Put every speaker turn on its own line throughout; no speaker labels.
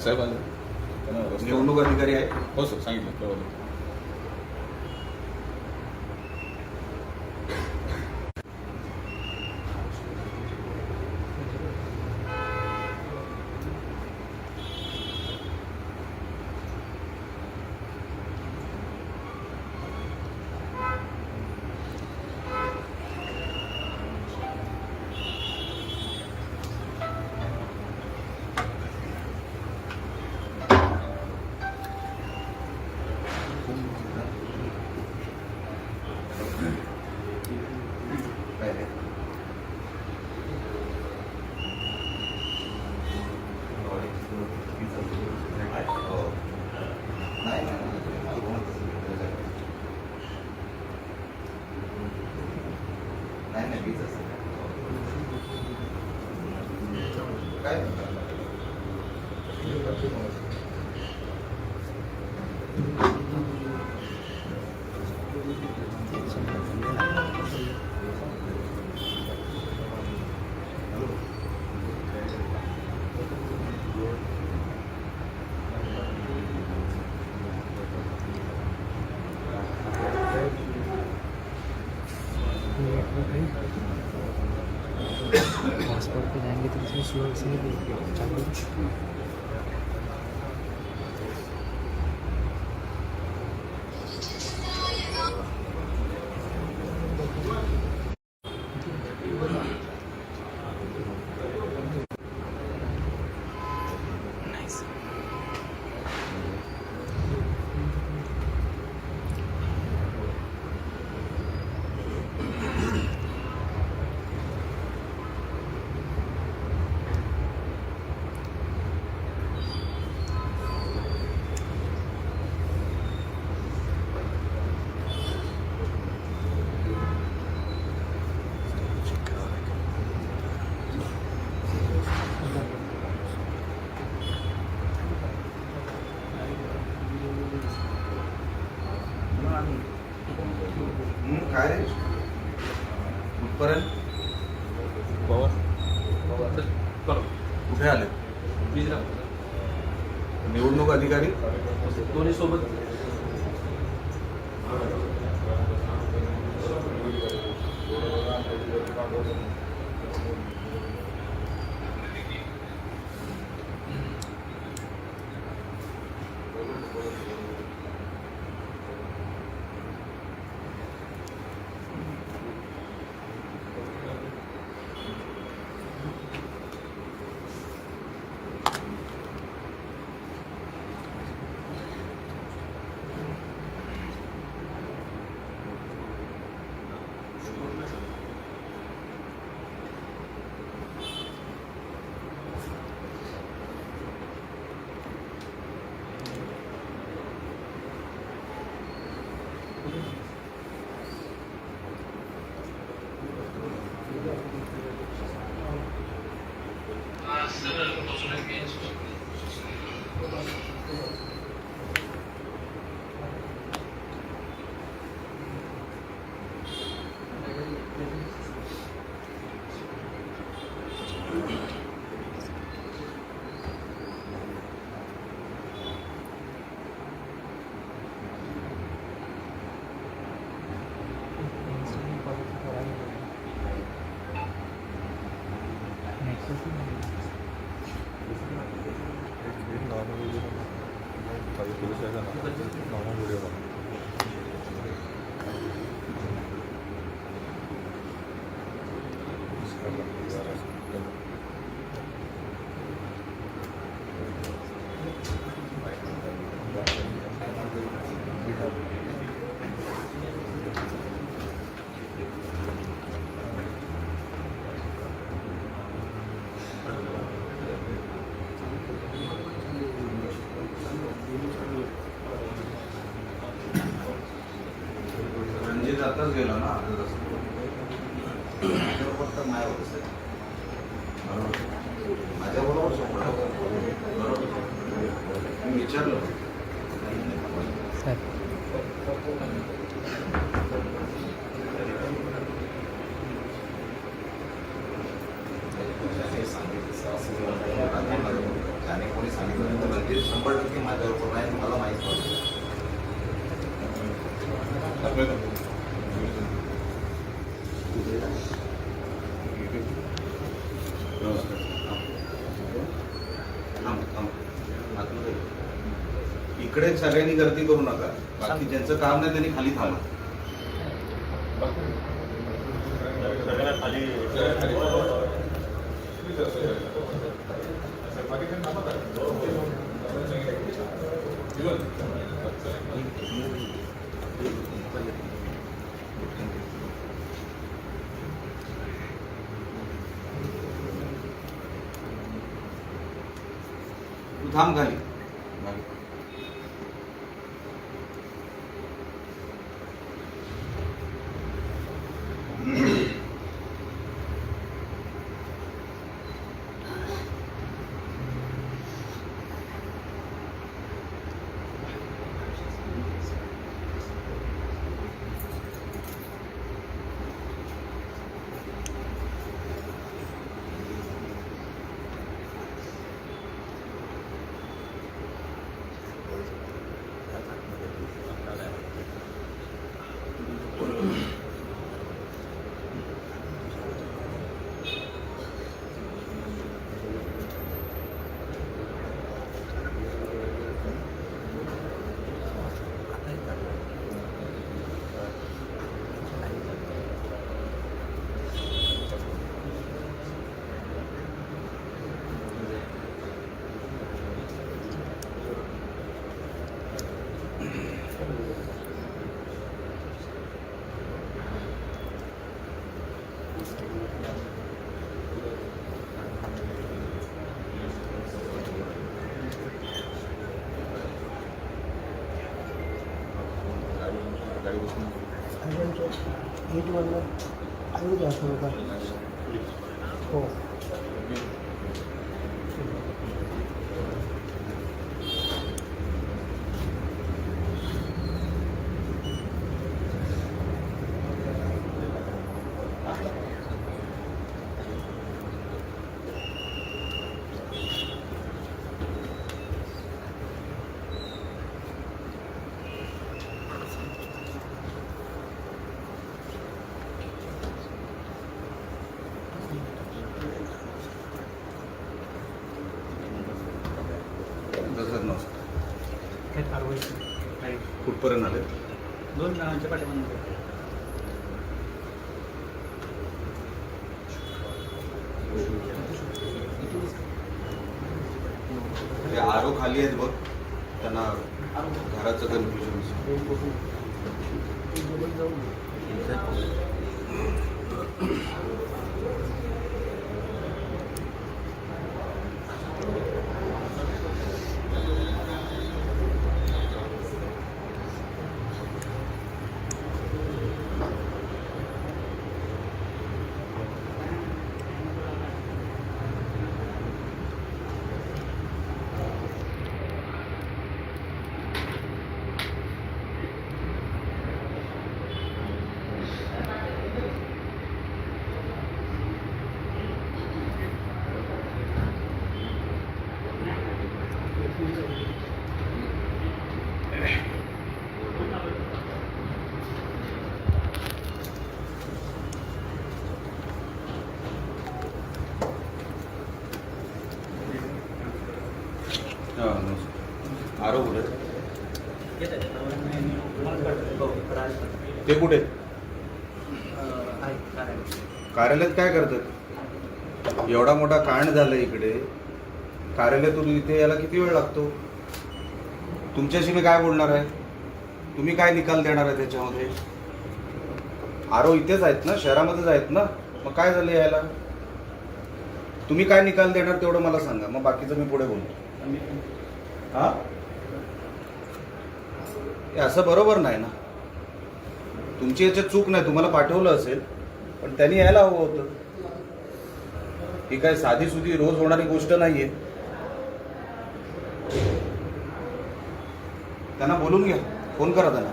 साहेब रस्ता-
निवडणूक अधिकारी आहे?
हो सर सांगितलं.
Thank you.
पवार.
कुठे आले? निवडणूक अधिकारी?
दोन्ही सोबत.
रणजित だから。आताच गेलो ना अर्धा तास माझ्याबरोबर तर नाही होत साहेब बरोबर. माझ्याबरोबर सोपडा बरोबर. मी विचारलो. त्याने कोणी सांगितलं तर लगेच शंभर
टक्के माझ्यावर नाही मला माहीत पडलं. इकडे सगळ्यांनी गर्दी करू नका. बाकी ज्यांचं काम नाही त्यांनी खाली थांबा. तू थांब खाली खाली.
एट वनला आहे का असं का हो
जसं नमस्कार
काय कारवाई नाही
आले
दोन जणांच्या पाठी
ते आरो खाली आहेत बघ त्यांना घराचं कन्फ्युजन हां नमस्कार आरो कुठे ते कुठे? कार्यालयात. काय करतात? एवढा मोठा कांड झाला इकडे. कार्यालयातून इथे यायला किती वेळ लागतो? तुमच्याशी मी काय बोलणार आहे? तुम्ही काय निकाल देणार आहे त्याच्यामध्ये? आरो इथेच आहेत ना? शहरामध्येच आहेत ना? मग काय झालं यायला? तुम्ही काय निकाल देणार तेवढं मला सांगा. मग बाकीचं मी पुढे बोलतो. हा? हे असं बरोबर नाही ना? तुमची याच्यात चूक नाही तुम्हाला पाठवलं असेल पण त्यांनी यायला हवं होतं. ही काय साधी सुधी रोज होणारी गोष्ट नाहीये. त्यांना बोलून घ्या. फोन करा त्यांना.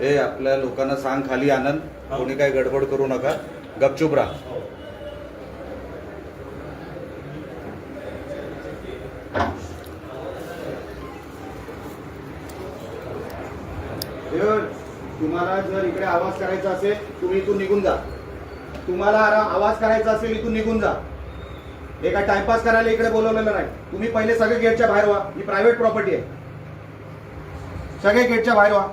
ए आपल्या लोकांना सांग खाली आनंद. कोणी काय गडबड करू नका. गपचूप राहा. तुम्हाला जर इकडे आवाज करायचा असेल तुम्ही इथून निघून जा. तुम्हाला आवाज करायचा असेल इथून निघून जा. हे काय टाइमपास करायला इकडे बोलवलेलं नाही. तुम्ही पहिले सगळे गेटच्या बाहेर व्हा. ही प्रायव्हेट प्रॉपर्टी आहे. सगळे गेटच्या बाहेर व्हा.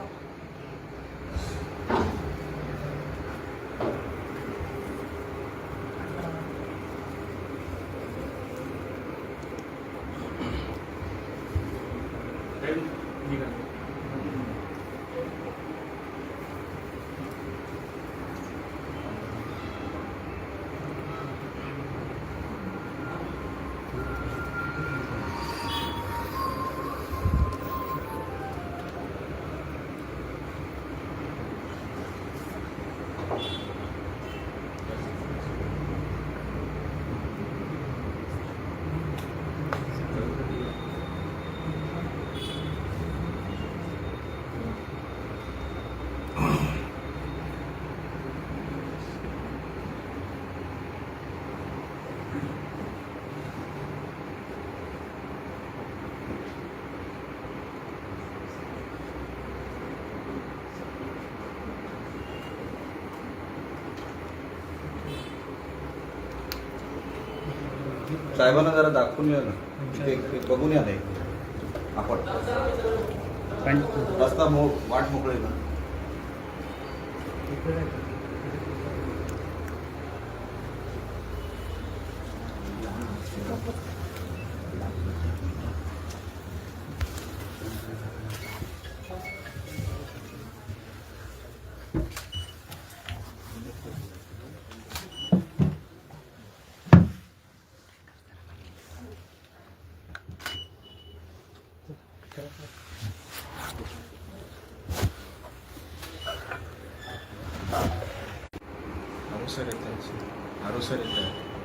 साहेबांना जरा दाखवून या ना. ते बघून या नाही आपण. रस्ता मो वाट मोकळे ना.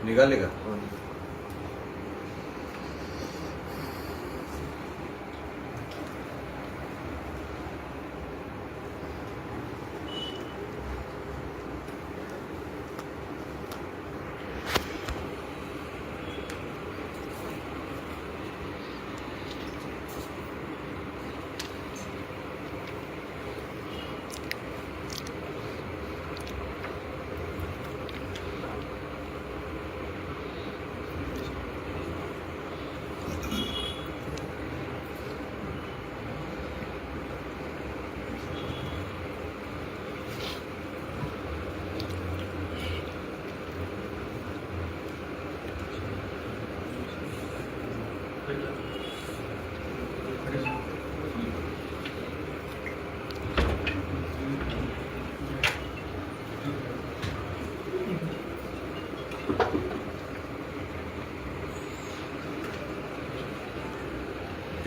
निघाले का?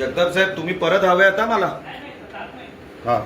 जगताप साहेब तुम्ही परत हवे आता मला? हा.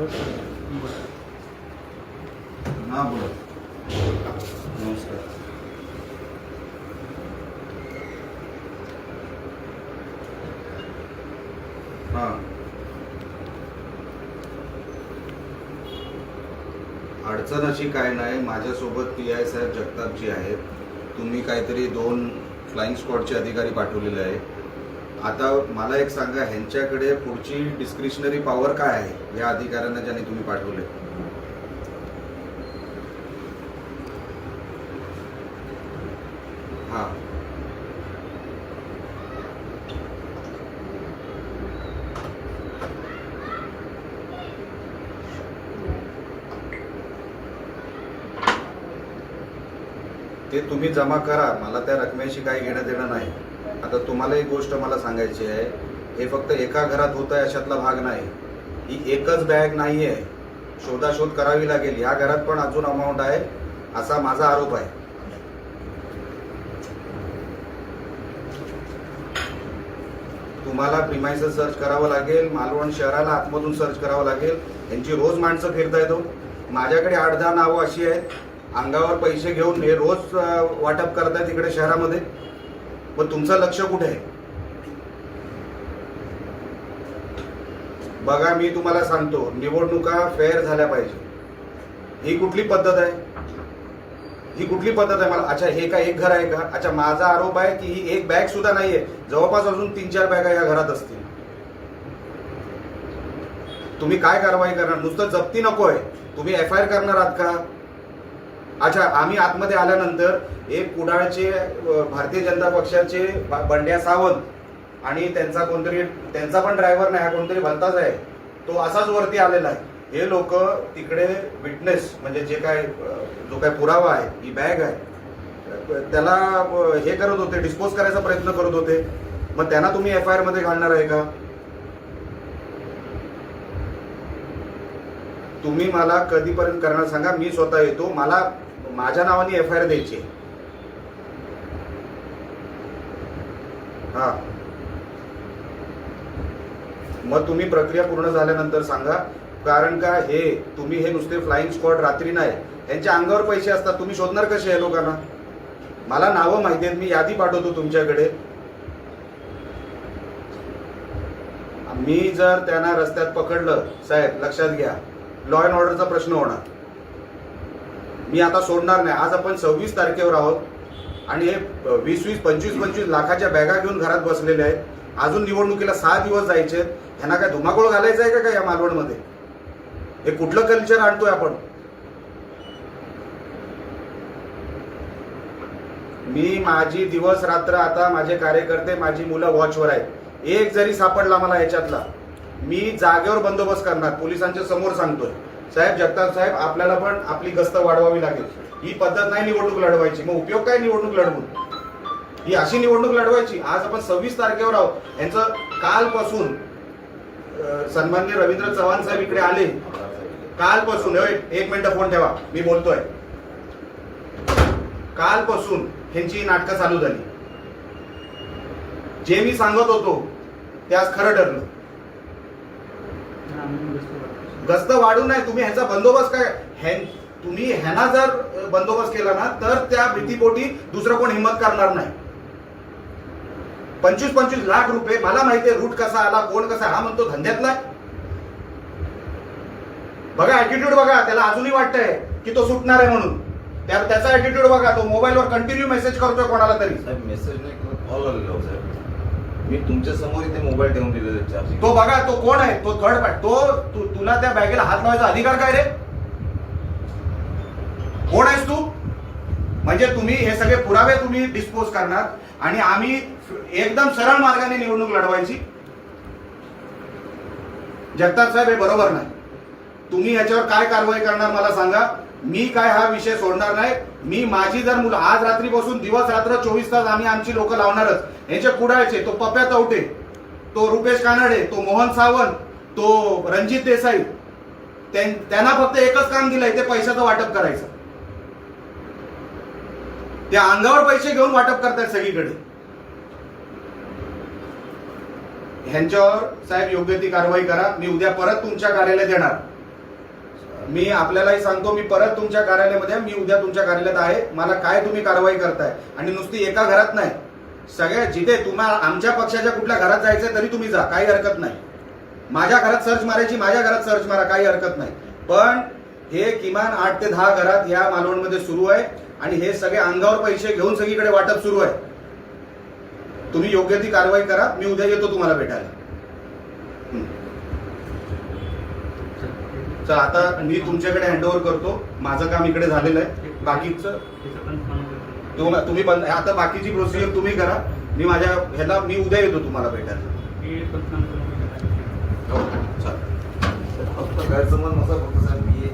हां बोला. नमस्कार. हां. अडचण अशी काय नाही माझ्यासोबत पी आय साहेब जगतापजी आहेत. तुम्ही काहीतरी दोन फ्लाईंग स्क्वॉडचे अधिकारी पाठवलेले आहेत. आता मला एक सांगा ह्यांच्याकडे पुढची डिस्क्रिशनरी पॉवर काय आहे? या अधिकाऱ्यांना ज्यांनी तुम्ही पाठवले. हा. ते तुम्ही जमा करा मला त्या रकमेशी काही घेणं देणं नाही. आता तुम्हाला एक गोष्ट मला सांगायची आहे. हे फक्त एका घरात होत आहे अशातला भाग नाही. ही एकच बॅग नाही आहे शोधाशोध करावी लागेल. या घरात पण अजून अमाऊंट आहे असा माझा आरोप आहे. तुम्हाला प्रिमायसर सर्च करावं लागेल मालवण शहराला आतमधून सर्च करावं लागेल. यांची रोज माणसं फिरता येतो हो. माझ्याकडे आठ दहा नावं अशी आहेत. अंगावर पैसे घेऊन हे रोज वाटप करतायत इकडे शहरामध्ये. पण तुमचं लक्ष कुठे आहे? बघा मी तुम्हाला सांगतो निवडणुका फेअर झाल्या पाहिजे. ही कुठली पद्धत आहे? ही कुठली पद्धत आहे? मला अच्छा हे का एक घर आहे का? अच्छा माझा आरोप आहे की ही एक बॅग सुद्धा नाहीये. जवळपास अजून तीन चार बॅगा या घरात असतील. तुम्ही काय कारवाई करणार? नुसतं जप्ती नको आहे तुम्ही एफ आय आर करणार आहात का? अच्छा आम्ही आतमध्ये आल्यानंतर एक कुडाळचे भारतीय जनता पक्षाचे बंड्या सावंत आणि त्यांचा कोणतरी त्यांचा पण ड्रायव्हर नाही हा कोणतरी भलताच आहे. तो असाच वरती आलेला आहे. हे लोक तिकडे विटनेस म्हणजे जे काय जो काय पुरावा आहे ही बॅग आहे त्याला हे करत होते डिस्पोज करायचा प्रयत्न करत होते. मग त्यांना तुम्ही एफ आय आरमध्ये घालणार आहे का? तुम्ही मला कधीपर्यंत करणार सांगा मी स्वतः येतो. मला माझ्या नावाने एफ आय आर द्यायची आहे. हा. मग तुम्ही प्रक्रिया पूर्ण झाल्यानंतर सांगा कारण का हे तुम्ही हे नुसते फ्लाइंग स्क्वॉड रात्री नाही यांच्या अंगावर पैसे असतात तुम्ही शोधणार कसे आहे लोकांना? मला नावं माहिती आहेत मी यादी पाठवतो तुमच्याकडे. मी जर त्यांना रस्त्यात पकडलं साहेब लक्षात घ्या लॉ अँड ऑर्डरचा प्रश्न होणार. मी आता सोडणार नाही. आज आपण सव्वीस तारखेवर आहोत आणि हे वीस वीस पंचवीस पंचवीस लाखाच्या बॅगा घेऊन घरात बसलेले आहेत. अजून निवडणुकीला सहा दिवस जायचे आहेत. ह्यांना काय धुमाकूळ घालायचं आहे का काय या मालवणमध्ये? हे कुठलं कल्चर आणतोय आपण? मी माझी दिवस रात्र आता माझे कार्यकर्ते माझी मुलं वॉचवर आहेत. एक जरी सापडला मला याच्यातला मी जागेवर बंदोबस्त करणार पोलिसांच्या समोर सांगतोय. साहेब जगताप साहेब आपल्याला पण आपली गस्त वाढवावी लागेल. ही पद्धत नाही निवडणूक लढवायची. मग उपयोग काय निवडणूक लढवून? ही अशी निवडणूक लढवायची. आज आपण सव्वीस तारखेवर आहोत. यांचं कालपासून सन्मान्य रवींद्र चव्हाण साहेब इकडे आले. कालपासून होय, एक मिनिट फोन ठेवा. मी बोलतोय. कालपासून ह्यांची नाटकं चालू झाली. जे मी सांगत होतो ते आज खरं ठरलं. गस्त वाढू नये तुम्ही ह्याचा बंदोबस्त काय? ह्यां- तुम्ही ह्यांना जर बंदोबस्त केला ना तर त्या भीतीपोटी दुसरं कोण हिंमत करणार नाही. पंचवीस पंचवीस लाख रुपये मला माहितीये रूट कसा आला कोण कसा हा म्हणतो धंद्यातला बघा ऍटिट्यूड बघा त्याला अजूनही वाटतंय की तो सुटणार आहे म्हणून. त्या त्याचा ऍटिट्यूड बघा तो मोबाईलवर कंटिन्यू मेसेज करतोय कोणाला तरी.
मेसेज नाही कॉल आलेला हो साहेब. मी तुमच्यासमोर इथे मोबाईल ठेवून दिले
तो बघा तो कोण आहे? तो थर्ड पार्ट तो तु- तुला त्या बॅगेला हात लावायचा अधिकार काय रे? कोण आहेस तू? म्हणजे तुम्ही हे सगळे पुरावे तुम्ही डिस्पोज करणार आणि आम्ही एकदम सरळ मार्गाने निवडणूक लढवायची? जगताप साहेब हे बरोबर नाही. तुम्ही याच्यावर काय कारवाई करणार मला सांगा? मी काय हा विषय सोडणार नाही. मी माझी जर मुलं आज रात्रीपासून दिवस रात्र चोवीस तास आम्ही आमची लोक लावणारच. यांचे कुडाळचे तो पप्या चौटे तो रुपेश कानडे तो मोहन सावंत तो रणजित देसाई त्यां- त्यांना फक्त एकच काम दिलंय ते पैशाचं वाटप करायचं. ते अंगावर पैसे घेऊन वाटप करतायत सगळीकडे. ह्यांच्यावर साहेब योग्य ती कारवाई करा. मी उद्या परत तुमच्या कार्यालयात येणार. मी आपल्यालाही सांगतो मी परत तुमच्या कार्यालयामध्ये मी उद्या तुमच्या कार्यालयात आहे. मला काय तुम्ही कारवाई करताय? आणि नुसती एका घरात नाही. सगळ्या जिथे तुम्हाला आमच्या पक्षाच्या कुठल्या घरात जायचंय तरी तुम्ही जा. काही हरकत नाही. माझ्या घरात सर्च मारायची माझ्या घरात सर्च मारा. काही हरकत नाही. पण हे किमान आठ ते दहा घरात या मालवणमध्ये सुरू आहे. आणि हे सगळे अंगावर पैसे घेऊन सगळीकडे वाटप सुरू आहे. तुम्ही योग्य ती कारवाई करा. मी उद्या येतो तुम्हाला भेटायला. तर आता मी तुमच्याकडे हँडओव्हर करतो. माझं काम इकडे झालेलं आहे. बाकीचं तुम्ही बंद आता बाकीची प्रोसिजर तुम्ही करा. मी माझ्या ह्याला मी उद्या येतो तुम्हाला भेटायला. हो,
फक्त गैरसमज नसा फक्त साहेब मी